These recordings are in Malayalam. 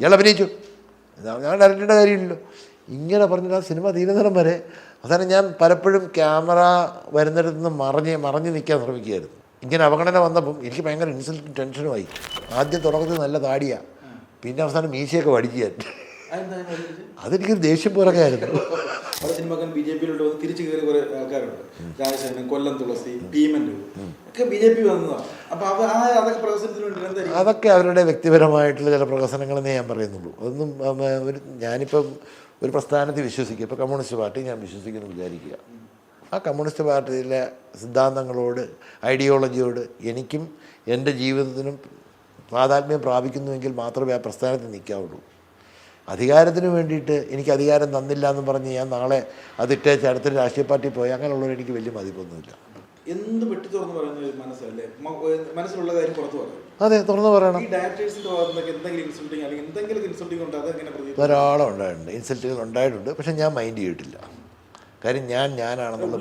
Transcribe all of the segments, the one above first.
ഇയാൾ അഭിനയിച്ചു. ഞാൻ- ഡയറക്ടറുടെ കാര്യമില്ലല്ലോ. ഇങ്ങനെ പറഞ്ഞിട്ട് ആ സിനിമ തീരുന്നിടം വരെ അവസാനം ഞാൻ പലപ്പോഴും ക്യാമറ വരുന്നിടത്ത് നിന്ന് മറഞ്ഞ് മറഞ്ഞ് നിൽക്കാൻ ശ്രമിക്കുകയായിരുന്നു. ഇങ്ങനെ അവഗണന വന്നപ്പം എനിക്ക് ഭയങ്കര ഇൻസൾട്ടും ടെൻഷനുമായി ആദ്യം തുടക്കത്തിൽ നല്ല താടിയാണ് പിന്നെ അവസാനം മീശയൊക്കെ വടിക്കുകയായിരുന്നു? അതെനിക്കൊരു ദേഷ്യം പുറകെയായിരുന്നു പല സിനിമക്കാരും ബി ജെ പിയിലോട്ട് വന്ന് തിരിച്ചു കയറി കുറെ ആൾക്കാരുണ്ട്. രാജശേഖരൻ കൊല്ലം തുളസി ഭീമൻ ഒക്കെ ബി ജെ പി വന്നതാണ് അപ്പൊ അവ ആ അതൊക്കെ പ്രകസനത്തിന് വേണ്ടി അതൊക്കെ അവരുടെ വ്യക്തിപരമായിട്ടുള്ള ചില പ്രകസനങ്ങളെന്നേ ഞാൻ പറയുന്നുള്ളൂ. അതൊന്നും ഒരു ഞാനിപ്പം ഒരു പ്രസ്ഥാനത്തിൽ വിശ്വസിക്കുക. ഇപ്പോൾ കമ്മ്യൂണിസ്റ്റ് പാർട്ടി ഞാൻ വിശ്വസിക്കുന്നു വിചാരിക്കുക. ആ കമ്മ്യൂണിസ്റ്റ് പാർട്ടിയിലെ സിദ്ധാന്തങ്ങളോട് ഐഡിയോളജിയോട് എനിക്കും എന്റെ ജീവിതത്തിനും താതാത്മ്യം പ്രാപിക്കുന്നുവെങ്കിൽ മാത്രമേ ആ പ്രസ്ഥാനത്തിൽ നിൽക്കാവുള്ളൂ. അധികാരത്തിന് വേണ്ടിയിട്ട് എനിക്ക് അധികാരം തന്നില്ല എന്ന് പറഞ്ഞ് ഞാൻ നാളെ അതിട്ടേച്ച് അടുത്തൊരു രാഷ്ട്രീയ പാർട്ടി പോയി അങ്ങനെയുള്ളവർ എനിക്ക് വലിയ മതിപ്പൊന്നുമില്ല. എന്ത് വെട്ടി തുറന്ന് പറയുന്ന ഒരു മനസ്സല്ലേ? മനസ്സിലുള്ള കാര്യം പുറത്തു പറയും അതെ തുറന്നു പറയണം. ഈ ഡയറക്ടേഴ്സിന്റെ ഭാഗത്ത് നിന്നൊക്കെ എന്തെങ്കിലും ഇൻസൾട്ടിങ് അല്ലെങ്കിൽ എന്തെങ്കിലും ഇൻസൾട്ടിങ് ഉണ്ട്? അതെങ്ങനെ പ്രതി ധാരാളം ഉണ്ടായിട്ടുണ്ട്. ഇൻസൾട്ടുകൾ ഉണ്ടായിട്ടുണ്ട് പക്ഷെ ഞാൻ മൈൻഡ് ചെയ്തിട്ടില്ല. കാര്യം ഞാൻ ഞാനാണെന്നുള്ള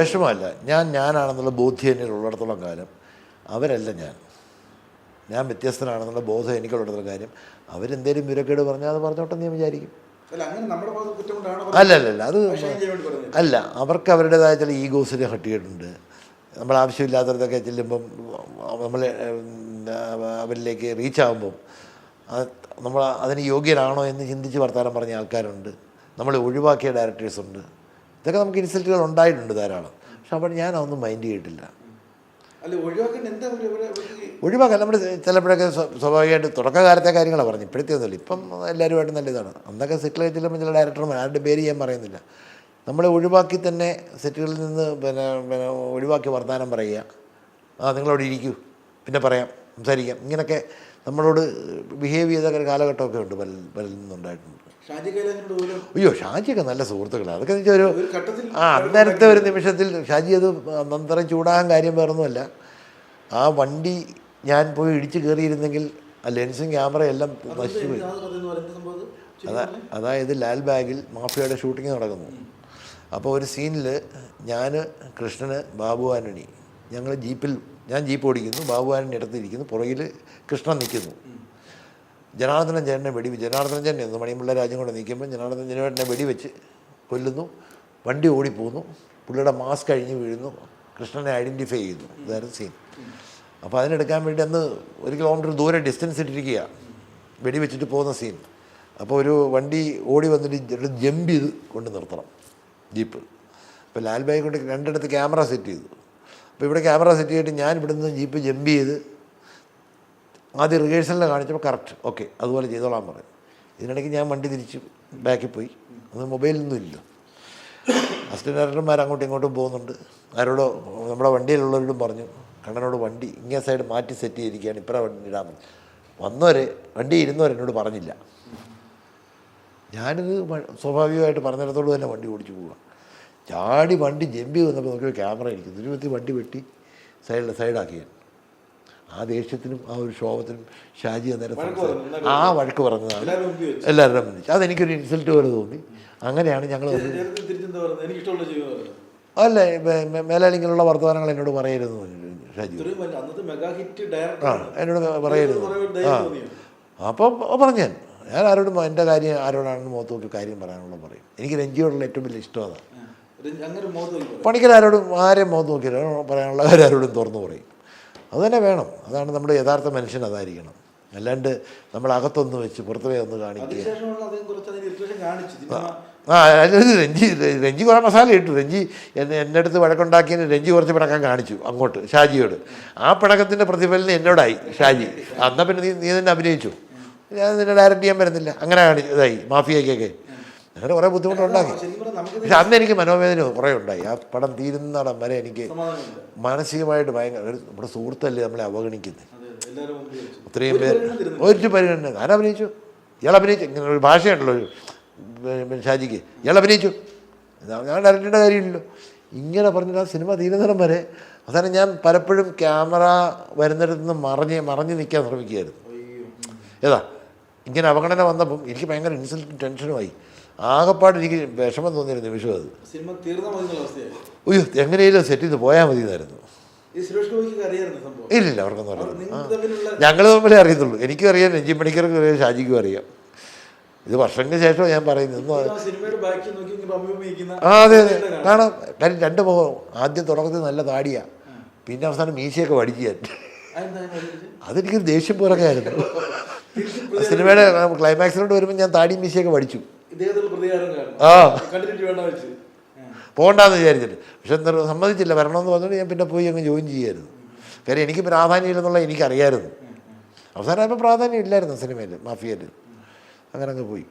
വിഷമമല്ല. ഞാൻ ഞാനാണെന്നുള്ള ബോധ്യം എന്നിൽ ഉള്ളിടത്തോളം കാലം അവരല്ല ഞാൻ. ഞാൻ വ്യത്യസ്തനാണെന്നുള്ള ബോധം എനിക്കുള്ളിടത്തോളം കാര്യം. അവരെന്തേലും വിവരക്കേട് പറഞ്ഞാൽ അത് പറഞ്ഞോട്ടെ എന്ന് ഞാൻ വിചാരിക്കും. അല്ല അല്ല അല്ല അത് അല്ല അവർക്ക് അവരുടേതായ ചില ഈഗോസിനെ ഹട്ടിയിട്ടുണ്ട്. നമ്മൾ ആവശ്യമില്ലാത്തടത്തൊക്കെ ചെല്ലുമ്പം നമ്മൾ അവരിലേക്ക് റീച്ച് ആകുമ്പം നമ്മൾ അതിന് യോഗ്യരാണോ എന്ന് ചിന്തിച്ച് വർത്തമാനം പറഞ്ഞ ആൾക്കാരുണ്ട്. നമ്മൾ ഒഴിവാക്കിയ ഡയറക്ടേഴ്സ് ഉണ്ട്. ഇതൊക്കെ നമുക്ക് ഇൻസൾട്ടുകൾ ഉണ്ടായിട്ടുണ്ട് ധാരാളം. പക്ഷെ അപ്പോൾ ഞാൻ അതൊന്നും മൈൻഡ് ചെയ്തിട്ടില്ല. ഒഴിവാക്കാൻ നമ്മൾ ചിലപ്പോഴൊക്കെ സ്വ- സ്വാഭാവികമായിട്ട് തുടക്കകാലത്തെ കാര്യങ്ങളാണ് പറഞ്ഞു ഇപ്പോഴത്തെ ഒന്നുമില്ല. ഇപ്പം എല്ലാവരുമായിട്ട് നല്ല ഇതാണ്. അന്നൊക്കെ സെറ്റിൽ ചെല്ലുമ്പോൾ ചില ഡയറക്ടർമാർ ആരുടെ പേര് ഞാൻ പറയുന്നില്ല. നമ്മളെ ഒഴിവാക്കി തന്നെ സെറ്റുകളിൽ നിന്ന് പിന്നെ പിന്നെ ഒഴിവാക്കി വർത്തമാനം പറയുക. ആ നിങ്ങളവിടെ ഇരിക്കൂ. പിന്നെ പറയാം സംസാരിക്കാം. ഇങ്ങനെയൊക്കെ നമ്മളോട് ബിഹേവ് ചെയ്ത കാലഘട്ടമൊക്കെ ഉണ്ട് പല പലരിൽ നിന്നുണ്ടായിട്ടുണ്ട്. പോലും അയ്യോ ഷാജിയൊക്കെ നല്ല സുഹൃത്തുക്കളാണ് അതൊക്കെ എന്ന് വെച്ചാൽ ഒരു ആ അന്നേരത്തെ ഒരു നിമിഷത്തിൽ ഷാജി അത് അന്നേരം ചൂടാകാൻ കാര്യം വേറൊന്നുമല്ല. ആ വണ്ടി ഞാൻ പോയി ഇടിച്ച് കയറിയിരുന്നെങ്കിൽ ആ ലെൻസും ക്യാമറയെല്ലാം നശിച്ചു പോയി. അതാ അതായത് ലാൽ ബാഗിൽ മാഫിയയുടെ ഷൂട്ടിംഗ് നടക്കുന്നു. അപ്പോൾ ഒരു സീനിൽ ഞാൻ കൃഷ്ണന് ബാബു ആന്റണി ഞങ്ങൾ ജീപ്പിൽ ഞാൻ ജീപ്പ് ഓടിക്കുന്നു ബാബുവാരന്റെ ഇടത്തിരിക്കുന്നു പുറകിൽ കൃഷ്ണൻ നിൽക്കുന്നു. ജനാർദ്ദനൻ ചേട്ടനെ വെടി ജനാർദ്ദനൻ ചേട്ടൻ എന്ന് മണിമുള്ള രാജ്യം കൊണ്ട് നിൽക്കുമ്പോൾ ജനാർദ്ദനൻ ചേട്ടനെ വെടിവെച്ച് കൊല്ലുന്നു വണ്ടി ഓടിപ്പോകുന്നു പുള്ളിയുടെ മാസ്ക് കഴിഞ്ഞ് വീഴുന്നു കൃഷ്ണനെ ഐഡന്റിഫൈ ചെയ്യുന്നു. ഇതായിരുന്നു സീൻ അപ്പോൾ അതിനെടുക്കാൻ വേണ്ടി അന്ന് ഒരു കിലോമീറ്റർ ദൂരെ ഡിസ്റ്റൻസ് ഇട്ടിരിക്കുക വെടിവെച്ചിട്ട് പോകുന്ന സീൻ അപ്പോൾ ഒരു വണ്ടി ഓടി വന്നിട്ട് ജമ്പ് ചെയ്ത് കൊണ്ട് നിർത്തണം ജീപ്പ്. അപ്പോൾ ലാൽ ബായി കൊണ്ട് രണ്ടിടത്ത് ക്യാമറ സെറ്റ് ചെയ്തു. അപ്പോൾ ഇവിടെ ക്യാമറ സെറ്റ് ചെയ്തിട്ട് ഞാൻ ഇവിടെ നിന്ന് ജീപ്പ് ജമ്പ് ചെയ്ത് ആദ്യം റിഹേഴ്സലിൽ കാണിച്ചപ്പോൾ കറക്റ്റ്. ഓക്കെ അതുപോലെ ചെയ്തോളാൻ പറഞ്ഞു. ഇതിനിടയ്ക്ക് ഞാൻ വണ്ടി തിരിച്ച് ബാക്കിൽ പോയി. അത് മൊബൈലൊന്നും ഇല്ല. അസിസ്റ്റന്റ് ഡയറക്ടർമാർ അങ്ങോട്ടും ഇങ്ങോട്ടും പോകുന്നുണ്ട്. ആരോടോ നമ്മുടെ വണ്ടിയിലുള്ളവരോടും പറഞ്ഞു കണ്ണനോട് വണ്ടി ഇങ്ങനെ സൈഡ് മാറ്റി സെറ്റ് ചെയ്തിരിക്കുകയാണ് ഇപ്പറ വണ്ടി പറഞ്ഞു. വന്നവരെ വണ്ടി ഇരുന്നവർ എന്നോട് പറഞ്ഞില്ല. ഞാനിത് സ്വാഭാവികമായിട്ട് പറഞ്ഞിടത്തോളം തന്നെ വണ്ടി ഓടിച്ചു പോവുക ചാടി വണ്ടി ജമ്പി വന്നപ്പോൾ നമുക്ക് ക്യാമറ ഇരിക്കുന്നു. ഇരുപത്തി വണ്ടി വെട്ടി സൈഡിൽ സൈഡാക്കിയാണ് ആ ദേഷ്യത്തിനും ആ ഒരു ക്ഷോഭത്തിനും ഷാജി അന്നേരം ആ വഴക്ക് പറഞ്ഞതാണ്. എല്ലാവരും എല്ലാവരുടെ മുന്നിൽ അതെനിക്കൊരു ഇൻസൾട്ട് പോലെ തോന്നി. അങ്ങനെയാണ് ഞങ്ങൾ അല്ല മേലാലിങ്ങനെയുള്ള വർത്തമാനങ്ങൾ എന്നോട് പറയരുത് ഷാജി. ആ എന്നോട് പറയരുത്. ആ. അപ്പം പറഞ്ഞു ഞാൻ. ഞാൻ ആരോടും എന്റെ കാര്യം ആരോടാണെന്ന് മുഖത്ത് നോക്കി കാര്യം പറയാനുള്ള പറയും. എനിക്ക് രഞ്ജിയോടുള്ള ഏറ്റവും വലിയ ഇഷ്ടം അതാണ്. പണിക്കരാരോടും ആരെയും മുഖത്ത് നോക്കിയില്ല. പറയാനുള്ള കാര്യം ആരോടും തുറന്നു പറയും. അതുതന്നെ വേണം. അതാണ് നമ്മുടെ യഥാർത്ഥ മനുഷ്യൻ അതായിരിക്കണം. അല്ലാണ്ട് നമ്മൾ അകത്തൊന്ന് വെച്ച് പുറത്തുവേ ഒന്ന് കാണിക്കുക. ആ രഞ്ജി രഞ്ജി കുറേ മസാല ഇട്ടു. രഞ്ജി എന്നെ എന്റെ അടുത്ത് വഴക്കുണ്ടാക്കിയതിന് രഞ്ജി കുറച്ച് പിടക്കം കാണിച്ചു അങ്ങോട്ട് ഷാജിയോട്. ആ പിടക്കത്തിന്റെ പ്രതിഫലനം എന്നോടായി ഷാജി. എന്നാൽ പിന്നെ നീ നീ തന്നെ അഭിനയിച്ചു. ഞാൻ നിന്നെ ഡയറക്റ്റ് ചെയ്യാൻ വരുന്നില്ല. അങ്ങനെ കാണിച്ചു ഇതായി മാഫിയക്കൊക്കെ അങ്ങനെ കുറേ ബുദ്ധിമുട്ടുണ്ടാക്കി. പക്ഷെ അന്ന് എനിക്ക് മനോവേദന കുറേ ഉണ്ടായി. ആ പടം തീരുന്നിടം വരെ എനിക്ക് മാനസികമായിട്ട് ഭയങ്കര നമ്മുടെ സുഹൃത്തല്ലേ നമ്മളെ അവഗണിക്കുന്നത് ഇത്രയും പേര് ഒരു പരിഗണന ഞാൻ അഭിനയിച്ചു? ഇയാൾ അഭിനയിച്ചു. ഇങ്ങനെ ഒരു ഭാഷയുണ്ടല്ലോ ഒരു ഷാജിക്ക്. ഇയാൾ അഭിനയിച്ചു. ഞാൻ- ഞാൻ ഡയറക്ടറുടെ കാര്യമില്ലല്ലോ. ഇങ്ങനെ പറഞ്ഞിട്ട് ആ സിനിമ തീരുന്നിടം വരെ അവസാനം ഞാൻ പലപ്പോഴും ക്യാമറ വരുന്നിടത്ത് നിന്ന് മറഞ്ഞ് മറഞ്ഞ് നിൽക്കാൻ ശ്രമിക്കുകയായിരുന്നു. ഏതാ? ഇങ്ങനെ അവഗണന വന്നപ്പം എനിക്ക് ഭയങ്കര ഇൻസൾട്ടും ടെൻഷനുമായി. ആകപ്പാട് എനിക്ക് വിഷമം തോന്നിയൊരു നിമിഷം അത്. സിനിമ അയ്യോ എങ്ങനെയും സെറ്റ് ചെയ്ത് പോയാൽ മതി എന്നായിരുന്നു ഇല്ലില്ല അവർക്കൊന്നും അറിയാം ഞങ്ങൾ തമ്മിലേ അറിയത്തുള്ളൂ. എനിക്കും അറിയാം രഞ്ജി പണിക്കർക്കും അറിയാം ഷാജിക്കും അറിയാം. ഇത് വർഷങ്ങൾക്ക് ശേഷമാണ് ഞാൻ പറയുന്നത്. ആ അതെ അതെ. കാരണം കാര്യം രണ്ട് മുഖം ആദ്യം തുടക്കത്തിൽ നല്ല താടിയാ. പിന്നെ അവസാനം മീശയൊക്കെ ആലോചിച്ചത്? അതെനിക്കൊരു ദേഷ്യം പോലൊക്കെ ആയിരുന്നു. സിനിമയുടെ ക്ലൈമാക്സിലോട്ട് വരുമ്പോൾ ഞാൻ താടിയും മീശയൊക്കെ വടിച്ചു. ആ. പോകണ്ടെന്ന് വിചാരിച്ചിട്ട്. പക്ഷെ സമ്മതിച്ചില്ല. വരണമെന്ന് പറഞ്ഞിട്ട് ഞാൻ പിന്നെ പോയി അങ്ങ് ജോയിൻ ചെയ്യായിരുന്നു. കാര്യം എനിക്ക് പ്രാധാന്യമില്ലെന്നുള്ള എനിക്കറിയായിരുന്നു. അവസാനം അവസാനമായപ്പോൾ പ്രാധാന്യം ഇല്ലായിരുന്നു സിനിമയിൽ മാഫിയയിൽ. അങ്ങനെ അങ്ങ് പോയി.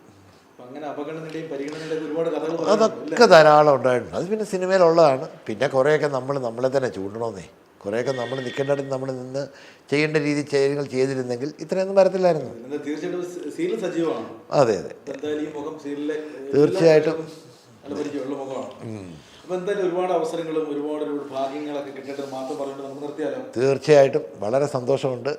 അതൊക്കെ ധാരാളം ഉണ്ടായിട്ടുണ്ട്. അത് പിന്നെ സിനിമയിലുള്ളതാണ്. പിന്നെ കുറേയൊക്കെ നമ്മൾ നമ്മളെ തന്നെ ചൂണ്ടണമെന്നേ. കുറേയൊക്കെ നമ്മൾ നിൽക്കേണ്ടിടത്ത് നമ്മൾ നിന്ന് ചെയ്യേണ്ട രീതി കാര്യങ്ങൾ ചെയ്തിരുന്നെങ്കിൽ ഇത്രയൊന്നും വരത്തില്ലായിരുന്നു. അതെ അതെ. തീർച്ചയായിട്ടും. തീർച്ചയായിട്ടും. വളരെ സന്തോഷമുണ്ട്.